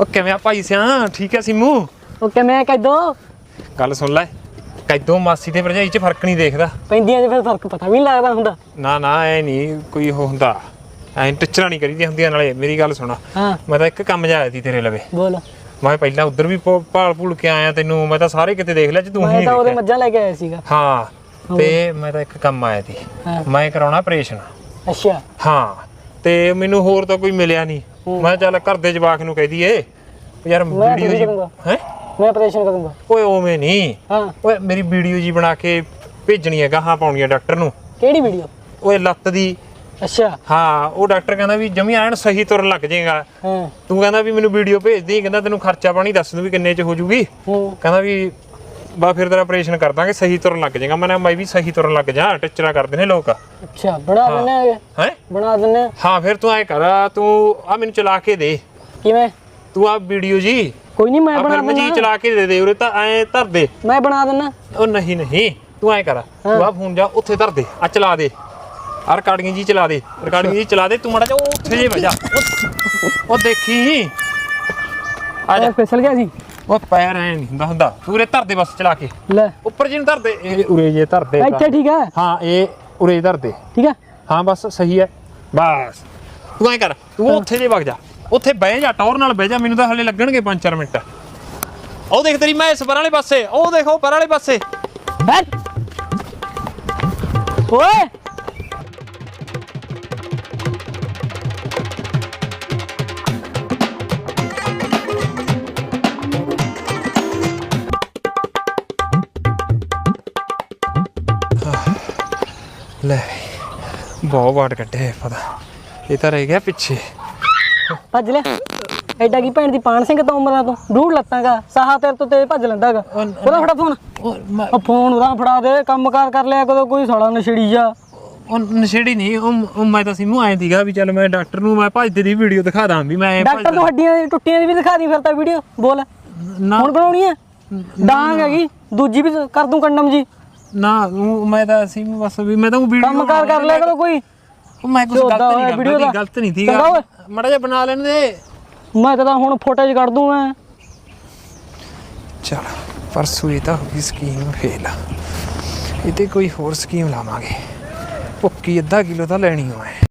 ਉਹ ਕਿਵੇਂ ਆ ਭਾਈ ਸਿਆ ਠੀਕ ਹੈ ਸਿੰਮੂ? ਉਹ ਕਿਵੇਂ ਕਦੋਂ? ਗੱਲ ਸੁਣ ਲੈ ਕੈਦੋਂ ਮਾਸੀ ਤੇ ਭਰਜਾਈ 'ਚ ਫ਼ਰਕ ਨਹੀਂ ਦੇਖਦਾ। ਪੈਂਦੀਆਂ ਜੇ ਫਿਰ ਫ਼ਰਕ ਪਤਾ ਵੀ ਨਹੀਂ ਲੱਗਦਾ ਹੁੰਦਾ। ਨਾ ਨਾ ਐ ਨਹੀਂ ਕੋਈ ਉਹ ਹੁੰਦਾ। ਐ ਟਿਚਰਾਂ ਨਹੀਂ ਕਰੀਦੀਆਂ ਹੁੰਦੀਆਂ ਨਾਲੇ ਮੇਰੀ ਗੱਲ ਸੁਣਾ। ਹਾਂ। ਮੈਂ ਤਾਂ ਇੱਕ ਕੰਮ ਜਾਇਆ ਸੀ ਤੇਰੇ ਲਵੇ। ਬੋਲ। ਮੈਂ ਪਹਿਲਾਂ ਉਧਰ ਵੀ ਭੋ- ਭਾਲ ਭੂਲ ਕੇ ਆਇਆ ਤੈਨੂੰ ਮੈਂ ਤਾਂ ਸਾਰੇ ਕਿਤੇ ਦੇਖ ਲਿਆ ਚ ਤੂੰ ਹੀ ਮੈਂ ਨਹੀਂ ਤਾਂ ਉਹਦੇ ਦੇਖਿਆ। ਮੱਝਾਂ ਲੈ ਕੇ ਆਇਆ ਸੀਗਾ। ਹਾਂ ਤੇ ਮੈਂ ਤਾਂ ਇੱਕ ਕੰਮ ਆਇਆ ਸੀ। ਹਾਂ। ਮੈਂ ਕਰਾਉਣਾ ਆਪਰੇਸ਼ਨ ਅੱਛਾ। ਹਾਂ ਤੇ ਮੈਨੂੰ ਹੋਰ ਤਾਂ ਕੋਈ ਮਿਲਿਆ ਨਹੀਂ ਮੈਂ ਚੱਲ ਘਰ ਦੇ ਜਵਾਕ ਨੂੰ ਕਹਿ ਦਈਏ ਯਾਰ ਮੈਂ ਵੀਡੀਓ ਜੀ ਕਰੂੰਗਾ? ਹੈ? ਮੈਂ ਆਪਰੇਸ਼ਨ ਕਰੂੰਗਾ। ਓਏ ਉਵੇਂ ਨਹੀਂ ਹਾਂ। ਓਏ ਮੇਰੀ ਵੀਡੀਓ ਜੀ ਬਣਾ ਕੇ ਭੇਜਣੀ ਹੈ ਗਾਹਾਂ ਪਾਉਣੀ ਹੈ ਡਾਕਟਰ ਨੂੰ। ਕਿਹੜੀ ਵੀਡੀਓ? ਓਏ ਲੱਤ ਦੀ। ਅੱਛਾ। ਹਾਂ ਉਹ ਡਾਕਟਰ ਕਹਿੰਦਾ ਵੀ ਜਮੀ ਐਨ ਸਹੀ ਤੁਰਨ ਲੱਗ ਜਾਏਗਾ। ਹਾਂ। ਤੂੰ ਕਹਿੰਦਾ ਵੀ ਮੈਨੂੰ ਵੀਡੀਓ ਭੇਜ ਦੇ ਕਹਿੰਦਾ ਤੈਨੂੰ ਖਰਚਾ ਪਾਣੀ ਦੱਸ ਦੂੰ ਵੀ ਕਿੰਨੇ ਚ ਹੋ ਜੂਗੀ। ਹੂੰ। ਕਹਿੰਦਾ ਵੀ ਬਾ ਫਿਰ ਤੇਰਾ ਆਪਰੇਸ਼ਨ ਕਰ ਦਾਂਗੇ ਸਹੀ ਤੁਰਨ ਲੱਗ ਜਾਏਗਾ। ਮੈਂ ਮੈਂ ਵੀ ਸਹੀ ਤੁਰਨ ਲੱਗ ਜਾ ਟਿਚਰਾ ਕਰਦੇ ਨੇ ਲੋਕ। ਅੱਛਾ ਬਣਾ ਦਿੰਨੇ ਹੈ? ਬਣਾ ਦਿੰਨੇ। ਹਾਂ ਫਿਰ ਤੂੰ ਐ ਕਰ ਤੂੰ ਆ ਮੈਨੂੰ ਚਲਾ ਕੇ ਦੇ। ਕਿਵੇਂ? ਤੂੰ ਆ ਵੀਡੀਓ ਜੀ। ਕੋਈ ਨਹੀਂ ਮੈਂ ਬਣਾ ਫਿਲਮ ਜੀ ਦਿੰਨਾ ਚਲਾ ਕੇ ਦੇ ਦੇ ਉਰੇ ਤਾਂ ਐ ਧਰ ਦੇ। ਮੈਂ ਬਣਾ ਦਿੰਨਾ ਉਹ ਨਹੀਂ ਨਹੀਂ ਤੂੰ ਐ ਕਰ ਤੂੰ ਆ ਫੋਨ ਜਾ ਉੱਥੇ ਧਰ ਦੇ ਆ ਚਲਾ ਦੇ। ਆ ਰਿਕਾਰਡਿੰਗ ਜੀ ਚਲਾ ਦੇ ਰਿਕਾਰਡਿੰਗ ਜੀ ਚਲਾ ਦੇ ਤੂੰ ਮੜਾ ਜਾ ਉਹ ਉੱਥੇ ਜੇ ਵਜਾ ਉਹ- ਦੇਖੀ। ਆ ਜਾ। ਫਿਸਲ ਗਿਆ ਸੀ ਉਹ ਪੈਰ ਐ ਨਹੀਂ ਹੁੰਦਾ ਹੁੰਦਾ। ਉਰੇ ਧਰ ਦੇ ਬਸ ਚਲਾ ਕੇ। ਲੈ। ਉੱਪਰ ਜੀ ਨੂੰ ਧਰ ਦੇ ਇਹ ਉਰੇ ਜੇ ਧਰ ਦੇ ਇੱਥੇ ਠੀਕ ਹੈ? ਹਾਂ ਇਹ ਉਰੇ ਧਰ ਦੇ ਠੀਕ ਹੈ? ਹਾਂ ਬਸ ਸਹੀ ਹੈ। ਬਸ। ਤੂੰ ਐ ਕਰ ਤੂੰ ਉੱਥੇ ਜੇ ਵਗ ਜਾ। ਉੱਥੇ ਬਹਿ ਜਾ ਟੌਰ ਨਾਲ ਬਹਿ ਜਾ ਮੈਨੂੰ ਤਾਂ ਹਲੇ ਲੱਗਣਗੇ 5-4 ਮਿੰਟ। ਉਹ ਦੇਖ ਤੇਰੀ ਮੈਂ ਇਸ ਪਰ ਵਾਲੇ ਪਾਸੇ ਉਹ ਦੇਖੋ ਪਰ ਵਾਲੇ ਪਾਸੇ। ਓਏ! ਲੈ ਬਹੁਤ ਵਾਟ ਕੱਢੇ ਪਤਾ ਇਹ ਤਾਂ ਰਹਿ ਗਿਆ ਪਿੱਛੇ। ਭੱਜ ਲੈ। ਐਡਾ ਕੀ ਭੈਣ ਦੀ ਪਾਣ ਸਿੰਘ ਤੋਂ ਉਮਰਾਂ ਤੋਂ। ਡੂੜ ਲੱਤਾਂਗਾ ਸਾਹਾ ਤੇਰੇ ਤੋਂ ਤੇ ਭੱਜ ਲੈਂਦਾਗਾ ਉਹਦਾ ਫੜਾ ਫੋਨ। ਉਹ ਫੋਨ ਉਹਦਾ ਫੜਾ ਦੇ ਕੰਮਕਾਰ ਕਰ ਲਿਆ ਕਦੋਂ ਕੋਈ ਸਾਲਾ ਨਸ਼ੜੀ ਜਾ ਉਹ ਨਸ਼ੇੜੀ ਨਹੀਂ ਉਹ ਮੈਂ ਤਾਂ ਸਿਮੂ ਆਏ ਸੀਗਾ ਵੀ ਚੱਲ ਮੈਂ ਡਾਕਟਰ ਨੂੰ ਮੈਂ ਭੱਜਦੇ ਦੀ ਵੀਡੀਓ ਦਿਖਾ ਦਾਂ ਵੀ ਮੈਂ ਡਾਕਟਰ ਤੋਂ ਹੱਡੀਆਂ ਦੀ ਟੁੱਟੀਆਂ ਦੀ ਵੀ ਦਿਖਾ ਦੀ ਫਿਰ ਤਾਂ ਵੀਡੀਓ ਬੋਲ। ਨਾ। ਹੁਣ ਬਣਾਉਣੀ ਹੈ ਡਾਂਗ ਹੈਗੀ। ਦੂਜੀ ਵੀ ਕਰ ਦੂੰ ਕੰਡਮ ਜੀ। ਨਾ ਮੈਂ ਤਾਂ ਸਿਮੂ ਬਸ ਵੀ ਮੈਂ ਤਾਂ ਉਹ ਵੀਡੀਓ ਕੰਮਕਾਰ ਕਰ ਲਿਆ ਕਦੋਂ ਕੋਈ। ਉਹ ਮੈਂ ਕੁਝ ਝੋਦਾ ਗਲਤ ਹੋਇਆ ਨਹੀਂ ਕਰਦਾ ਦਾ। ਗਲਤ ਨਹੀਂ ਚੰਗਾ। ਸੀਗਾ ਮੜਾ ਜਿਹਾ ਬਣਾ ਲੈਣ ਦੇ। ਮੈਂ ਤਾਂ ਹੁਣ ਫੋਟੋਜ ਕੱਢ ਦੂੰ ਮੈਂ। ਚਲ ਪਰਸੋਂ ਇਹ ਤਾਂ ਹੋ ਗਈ ਸਕੀਮ ਫੇਲ ਇਹ ਤੇ ਕੋਈ ਹੋਰ ਸਕੀਮ ਲਾਵਾਂਗੇ। ਭੁੱਕੀ ਅੱਧਾ ਕਿਲੋ ਤਾਂ ਲੈਣੀ ਹੋਏ